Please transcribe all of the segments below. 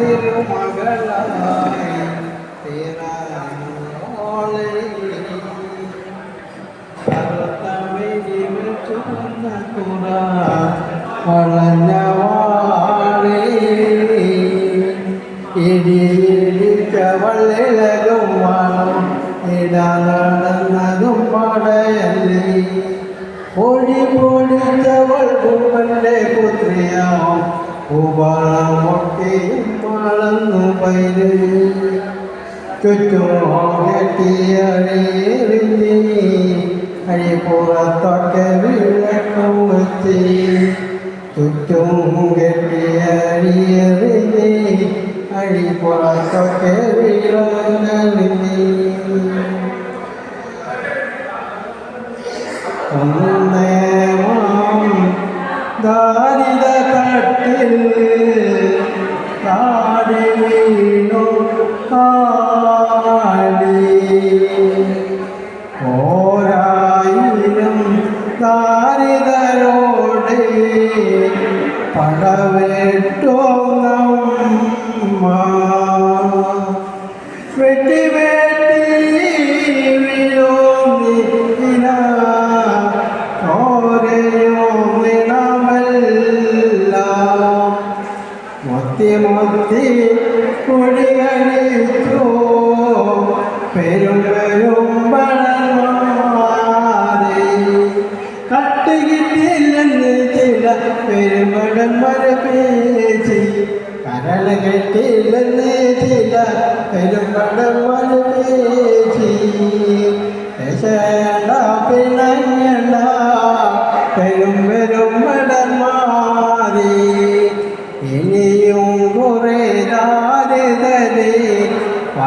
തിരുമകളായി തീരാനോളെ ചുവന്ന കുറ വളഞ്ഞ വാളേ ഇടിയിടിച്ച വള്ളിലകും വാണം ഇടാ പടയല്ലേ പൊടി പൊടിച്ചവൾ പൂവന്റെ പുത്രിയാവും പൂവാളമൊക്കെയും വളർന്നു പൈര് ചുറ്റും കെട്ടിയറിഞ്ഞി അഴിപ്പുറത്തൊക്കെ വിളക്കം വെച്ച് ചുറ്റും കെട്ടിയറിയറിഞ്ഞി അഴിപ്പുറത്തൊക്കെ വിളങ്ങറിഞ്ഞി হা കൊടികളിച്ചോ പെരും പെരും പടമാരെ കട്ട് കിട്ടിയില്ലെന്ന് ചില പെരുമടന്മാര പേശി. കരള കെട്ടിയില്ലെന്ന് ചില പെരുമടന്മാര പേശി. പെരും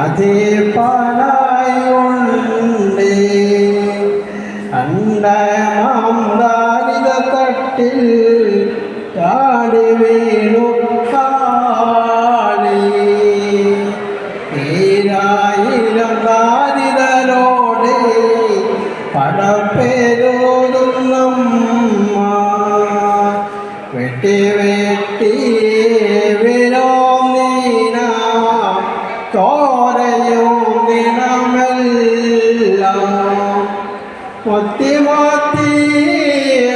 പതിപ്പാനായുണ്ട് അണ്ടമാം ദാരിത തട്ടിൽ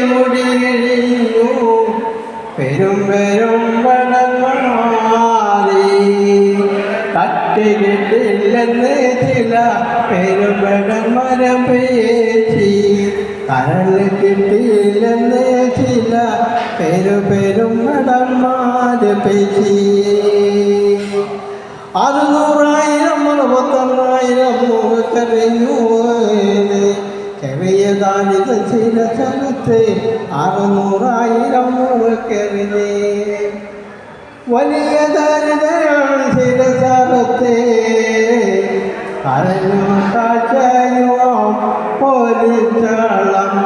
മുടിഞ്ഞു. പെരും പെരും പടമാറി തട്ടി കിട്ടില്ലെന്ന് ചില പെരുമ്പടൻ മരം പേച്ചി കരൾ കിട്ടിയില്ലെന്ന് ചില പെരു പെരും പടന്മാര് പേച്ചി അറുന്നൂറായിരം അറുപത്തൊന്നായിരം ചെറിയ ചില സ്ഥലത്ത് അറുന്നൂറായിരം കരഞ്ഞേ വലിയ ദരിദ്രമാണ് ചില സ്ഥലത്ത് കരഞ്ഞു കാച്ചയോ പോലിച്ചളമ്മ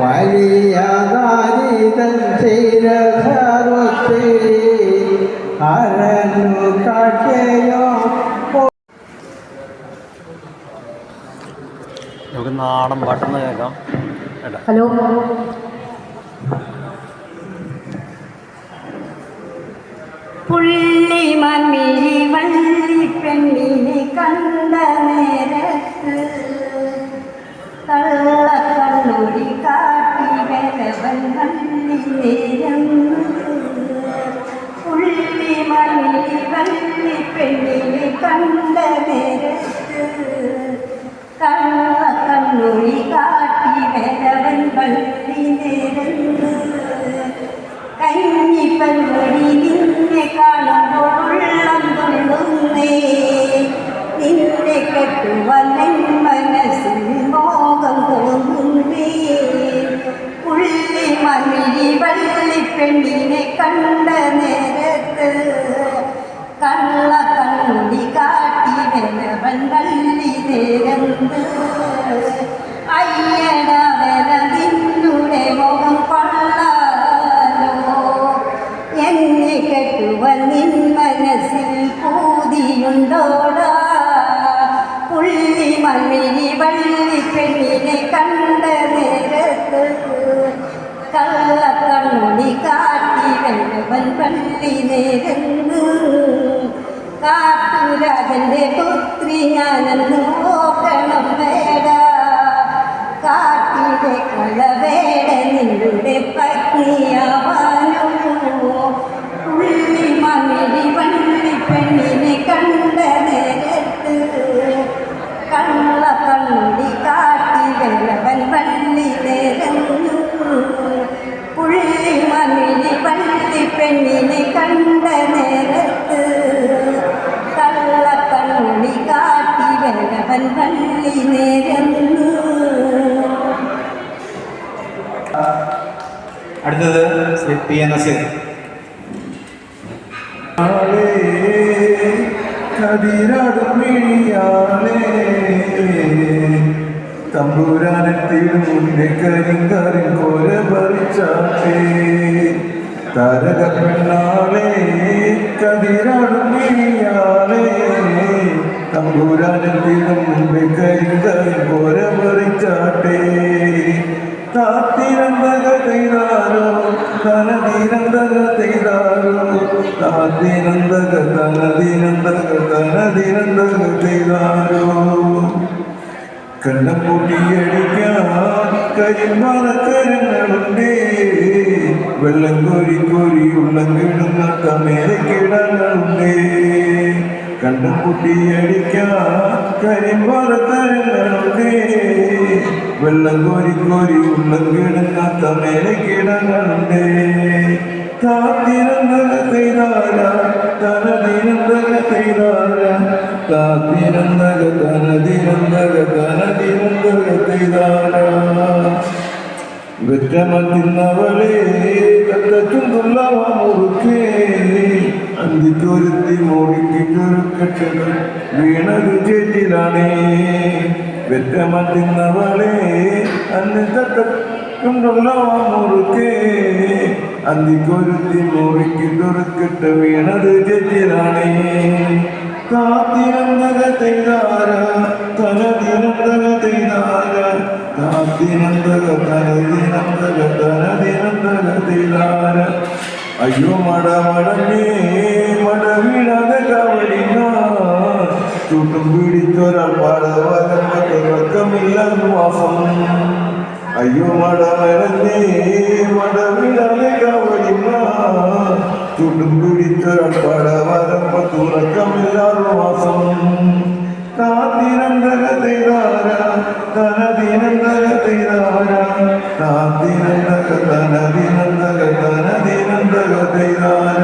വലിയ ദാരിദ്രൻ ചില സ്ഥലത്ത് കരഞ്ഞു നമുക്ക് നാടൻ പാട്ടെന്ന് കേൾക്കാം. ഹലോ. പുള്ളി മമ്മിരി വള്ളി പെണ്ണിനെ കണ്ട നേരത്ത് കള്ളക്കണ്ണൂരി കാട്ടി വരവൻ വള്ളി നേരം. പുള്ളി മമ്മിരി വള്ളി പെണ്ണിനെ കണ്ട നേരത്ത് കള്ള കണ്ണുടി കാട്ടി വെനവൻ വള്ളി തേരന്ത്. അയ്യട വര നിന്നുടെ മുഖം കൊള്ളാലോ. എന്നെ കെട്ടുവൻ നിൻ മനസ്സിൽ പൂതിയുണ്ടോടാ. പുള്ളി മണ്ണിനി വള്ളി പെണ്ണിനെ കണ്ട നേരത്ത് കള്ളക്കണ്ണുടി കാട്ടി കാട്ടി വെനവൻ വള്ളി നേരെന്ന് കാട്ടുരാജന്റെ പുത്രി ഞാനെന്ന് നോക്കണം വേട കാട്ടിലെ കളവേട നിങ്ങളുടെ പത്നിയാവാനോ പി എൻ നസീർ ആളേ കതിരാടുമിഴിയാളേ തമ്പുരാനെത്തിയും മുന്നേ കരിങ്കാരിൻ കോര മുമ്പേ കരിങ്കാരിൻ കോര പറിച്ചാട്ടേ. താത്തിരന്തക ചെയ്താരോ തനതിരന്തക ചെയ്താരോ താത്തിരന്തക തനതിരന്തക തനതിരന്തക ചെയ്താരോ കണ്ണം പൊട്ടിയടിക്കാൻ കരിമറക്കരങ്ങളുണ്ടേ വെള്ളം കോരി കോരി ഉള്ളം കിടുന്ന കമേലക്കിടങ്ങളുണ്ടേ കണ്ണം പൊട്ടിയടിക്കാൻ കരിമറക്കരങ്ങളുണ്ടേ വെള്ളം കോരി കോരി ഉള്ളം കിടുന്ന കമേലക്കിടങ്ങളുണ്ടേ താത്തിരന്തക ചെയ്താര തനതിരന്തക ചെയ്താര താത്തിരന്തക തനതിരന്തക തനതിരന്തക വെറ്റമ വെറ്റമത്തിന്നവളെ കത്തച്ചുണ്ടുള്ളവ മുറുക്കേ. അന്തിക്കൊരുത്തി മോടിക്കൊരുക്കട്ടത് വീണത് ചേറ്റിലാണേ. വെറ്റമത്തിന്നവളെ അന്ന് തട്ടുണ്ടുള്ളവ മുറുക്കേ അന്തിക്കൊരുത്തി മോടിക്കൊരുക്കട്ട് വീണത് ചേറ്റിലാണേ. കാത്തിരന്തക ചെയ്താര തനതിരന്തക ചെയ്താര കാത്തിരന്തക തനതിരന്തക തനതിരന്തക ചെയ്താര അയ്യോ മട മടങ്ങേ മട വീഴാതെ പിടിച്ചൊരാൾ പാടവരക്കമില്ലാന്ന് വാസം. അയ്യോ മട മടങ്ങേ മട വീഴാതെ ചുട്ടും പിടിച്ചൊരാൾ പടവരമ്പ തുറക്കമില്ലാതെ ചെയ്താര തന തനദിനന്തക ചെയ്താര